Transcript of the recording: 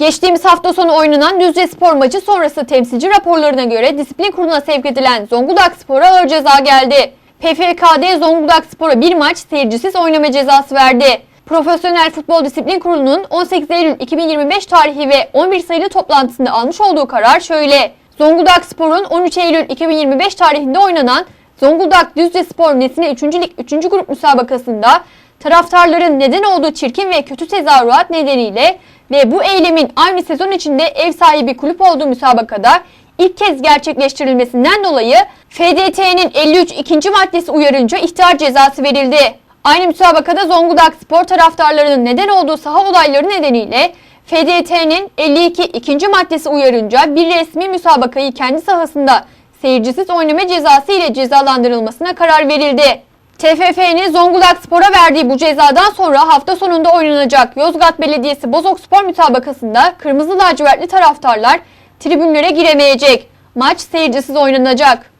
Geçtiğimiz hafta sonu oynanan Düzce Spor maçı sonrası temsilci raporlarına göre disiplin kuruluna sevk edilen Zonguldak Spor'a ağır ceza geldi. PFKD Zonguldak Spor'a bir maç seyircisiz oynama cezası verdi. Profesyonel Futbol Disiplin Kurulu'nun 18 Eylül 2025 tarihi ve 11 sayılı toplantısında almış olduğu karar şöyle. Zonguldak Spor'un 13 Eylül 2025 tarihinde oynanan Zonguldak Düzce Spor Nesine 3. Lig 3. grup müsabakasında taraftarların neden olduğu çirkin ve kötü tezahürat nedeniyle ve bu eylemin aynı sezon içinde ev sahibi kulüp olduğu müsabakada ilk kez gerçekleştirilmesinden dolayı FDT'nin 53 ikinci maddesi uyarınca ihtar cezası verildi. Aynı müsabakada Zonguldak Spor taraftarlarının neden olduğu saha olayları nedeniyle FDT'nin 52 ikinci maddesi uyarınca bir resmi müsabakayı kendi sahasında seyircisiz oynama cezası ile cezalandırılmasına karar verildi. TFF'nin Zonguldak Spor'a verdiği bu cezadan sonra hafta sonunda oynanacak Yozgat Belediyesi Bozok Spor müsabakasında kırmızı lacivertli taraftarlar tribünlere giremeyecek. Maç seyircisiz oynanacak.